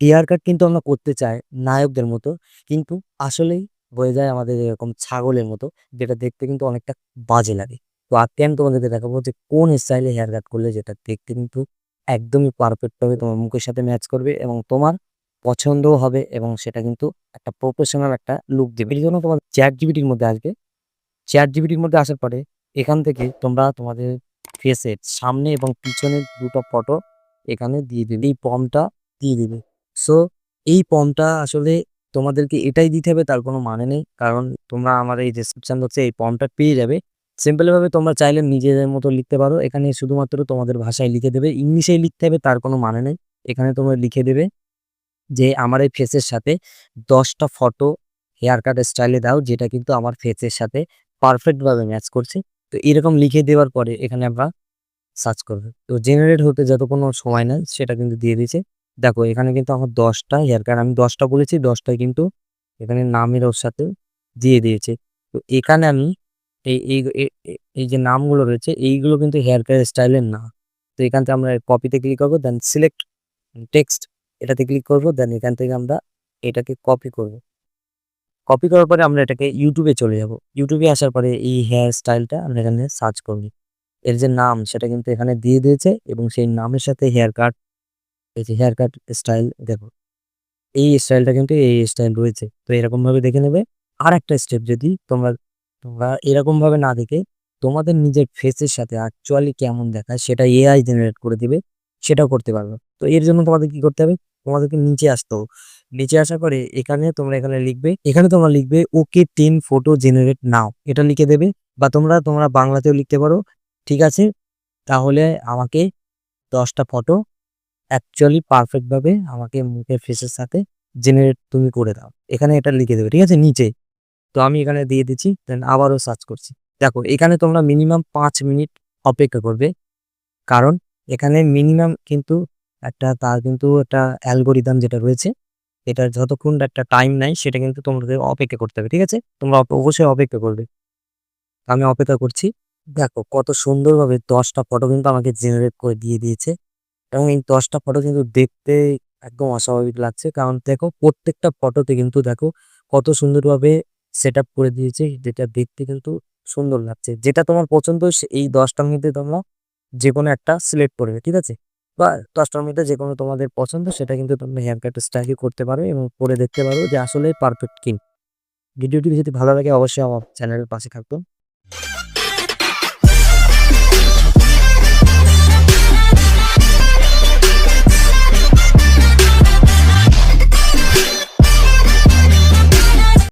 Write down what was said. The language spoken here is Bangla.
হেয়ার কাট কিন্তু আমরা করতে চাই নায়কদের মতো। কিন্তু আসলেই হয়ে যায় আমাদের এরকম ছাগলের মতো, যেটা দেখতে কিন্তু অনেকটা বাজে লাগে। তো আজকে আমি তোমাদেরকে দেখাবো যে কোন স্টাইলে হেয়ার কাট করলে যেটা দেখতে কিন্তু একদমই পারফেক্ট হবে, তোমার মুখের সাথে ম্যাচ করবে এবং তোমার পছন্দও হবে এবং সেটা কিন্তু একটা প্রফেশনাল একটা লুক দেবে। এই জন্য তোমার চ্যাট জিবিটির মধ্যে আসবে চ্যাট জিবিটির মধ্যে আসার পরে এখান থেকে তোমরা তোমাদের ফেসের সামনে এবং পিছনের দুটো ফটো এখানে দিয়ে দেবে। এই ফর্মটা দিয়ে দেবে। সো এই ফর্মটা আসলে তোমাদেরকে এটাই দিতে হবে, তার কোনো মানে নেই। কারণ তোমরা আমার এই ডেসক্রিপশন বক্সে এই ফর্মটা পেয়ে যাবে। সিম্পলভাবে তোমরা চাইলে নিজেদের মতো লিখতে পারো। এখানে শুধুমাত্র তোমাদের ভাষায় লিখে দেবে। ইংলিশে লিখতে হবে, তার কোনো মানে নেই। এখানে তোমরা লিখে দেবে যে, আমার এই ফেসের সাথে দশটা ফটো হেয়ার কাট স্টাইলে দাও, যেটা কিন্তু আমার ফেসের সাথে পারফেক্টভাবে ম্যাচ করছে। তো এরকম লিখে দেওয়ার পরে এখানে আমরা সার্চ করবে। তো জেনারেট হতে যত কোনো সময় নেয়, সেটা কিন্তু দিয়ে দিয়েছে। দেখো, এখানে কিন্তু আমার দশটা হেয়ার কাট, আমি দশটা বলেছি, দশটাই কিন্তু এখানে নামের ওর সাথে দিয়ে দিয়েছে। তো এখানে আমি এই এই যে নামগুলো রয়েছে, এইগুলো কিন্তু হেয়ার কাট স্টাইলের না। তো এখান থেকে আমরা কপিতে ক্লিক করব দেন সিলেক্ট টেক্সট এটাতে ক্লিক করব দেন এখান থেকে আমরা এটাকে কপি করব। কপি করার পরে আমরা এটাকে ইউটিউবে চলে যাব। ইউটিউবে আসার পরে এই হেয়ার স্টাইলটা আমরা এখানে সার্চ করব। এর যে নাম, সেটা কিন্তু এখানে দিয়ে দিয়েছে এবং সেই নামের সাথে হেয়ার কাট এই যে হেয়ার কাট স্টাইল দেখো। এই স্টাইলটা কিন্তু এই স্টাইল রয়েছে। তো এরকম ভাবে দেখে নেবে। আর একটা স্টেপ যদি তোমরা তোমরা এরকম ভাবে না দেখে তোমাদের নিজের ফেসের সাথে অ্যাকচুয়ালি কেমন দেখায় সেটা এআই জেনারেট করে দিবে সেটাও করতে পারবে। তো এর জন্য তোমাদের কি করতে হবে? তোমাদেরকে নিচে আসতে নিচে আসার পরে এখানে তোমরা এখানে লিখবে, এখানে তোমরা লিখবে okay ten photo generate now এটা লিখে দেবে। বা তোমরা তোমরা বাংলাতেও লিখতে পারো। ঠিক আছে? তাহলে আমাকে দশটা ফটো অ্যাকচুয়ালি পারফেক্টভাবে আমাকে মুখের ফেসের সাথে জেনারেট তুমি করে দাও। এখানে এটা লিখে দেবে, ঠিক আছে? নিচে। তো আমি এখানে দিয়ে দিচ্ছি দেন আবারও সার্চ করছি। দেখো, এখানে তোমরা মিনিমাম পাঁচ মিনিট অপেক্ষা করবে। কারণ এখানে মিনিমাম কিন্তু একটা, তার কিন্তু একটা অ্যালগোরিদম যেটা রয়েছে এটা যতক্ষণ একটা টাইম নেয় সেটা কিন্তু তোমাদের অপেক্ষা করতে হবে, ঠিক আছে? তোমরা অবশ্যই অপেক্ষা করবে। আমি অপেক্ষা করছি। দেখো, কত সুন্দরভাবে দশটা ফটো কিন্তু আমাকে জেনারেট করে দিয়ে দিয়েছে। এবং এই দশটা ফটো কিন্তু দেখতে একদম অস্বাভাবিক লাগছে। কারণ দেখো, প্রত্যেকটা ফটোতে কিন্তু দেখো, কত সুন্দরভাবে সেট আপ করে দিয়েছে, যেটা দেখতে কিন্তু সুন্দর লাগছে। যেটা তোমার পছন্দ এই দশটার মধ্যে তোমরা যে কোনো একটা সিলেক্ট করবে ঠিক আছে? বা দশটার মধ্যে যে কোনো তোমাদের পছন্দ, সেটা কিন্তু তোমরা হেয়ার কাট স্টাইল করতে পারো এবং করে দেখতে পারো যে আসলে পারফেক্ট কিন ভিডিওটি যদি ভালো লাগে, অবশ্যই আমার চ্যানেলের পাশে থাকতো